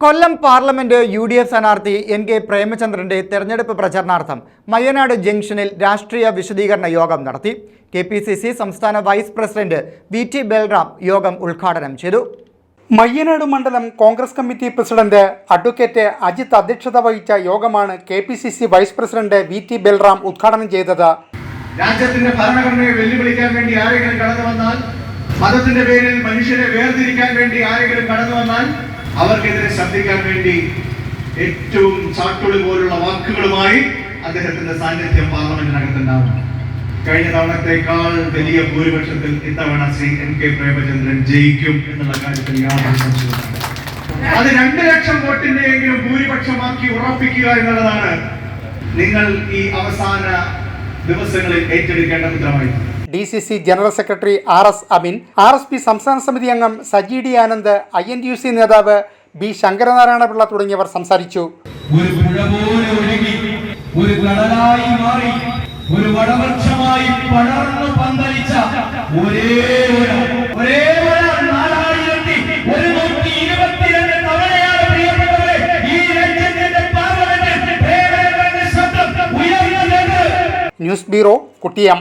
Kollam parliament U D F സ്ഥാനാർത്ഥി N K പ്രേമചന്ദ്രന്റെ തെരഞ്ഞെടുപ്പ് പ്രചരണാർത്ഥം മയ്യനാട് ജംഗ്ഷനിൽ രാഷ്ട്രീയ വിശദീകരണ യോഗം നടത്തി. കെ പി സി സി സംസ്ഥാന vice president V T Balram യോഗം ഉദ്ഘാടനം ചെയ്തു. മയ്യനാട് മണ്ഡലം Congress committee president advocate Ajith അധ്യക്ഷത വഹിച്ച യോഗമാണ് K P C C vice president V T Balram ഉദ്ഘാടനം ചെയ്തത്. രാജ്യത്തിന്റെ ഭരണഘടനയെ വെല്ലുവിളിക്കാൻ വേണ്ടി ആരെങ്കിലും കടന്നു വന്നാൽ മതത്തിന്റെ പേരിൽ മനുഷ്യരെ വേർതിരിക്കാൻ വേണ്ടി ആരെങ്കിലും കടന്നു വന്നാൽ അവർക്കെതിരെ ശബ്ദിക്കാൻ വേണ്ടി ഏറ്റവും ചാട്ടുളി പോലുള്ള വാക്കുകളുമായി അദ്ദേഹത്തിന്റെ സാന്നിധ്യം പാർലമെന്റിനകത്തുണ്ടാവും. കഴിഞ്ഞ തവണത്തേക്കാൾ വലിയ ഭൂരിപക്ഷത്തിൽ ഇത്തവണ ശ്രീ എൻ കെ പ്രേമചന്ദ്രൻ ജയിക്കും എന്നുള്ള കാര്യത്തിൽ യാതൊരു അത് രണ്ട് ലക്ഷം വോട്ടിന്റെയെങ്കിലും ഭൂരിപക്ഷമാക്കി ഉറപ്പിക്കുക എന്നുള്ളതാണ് നിങ്ങൾ ഈ അവസാന ദിവസങ്ങളിൽ ഏറ്റെടുക്കേണ്ട ഉത്തരവാദിത്വം D C C general secretary R S Amin R S P സംസ്ഥാന സമിതി അംഗം Saji D Anand I N U C നേതാവ് ബി ശങ്കരനാരായണ പിള്ള തുടങ്ങിയവർ സംസാരിച്ചു. ഒരു പുഴ പോലെ ഒഴുകി ഒരു കടലായി മാറി ഒരു വടവൃക്ഷമായി പടർന്നു പന്തലിച്ച ഒരേ ഒരു ന്യൂസ് ബ്യൂറോ കുട്ടിയം.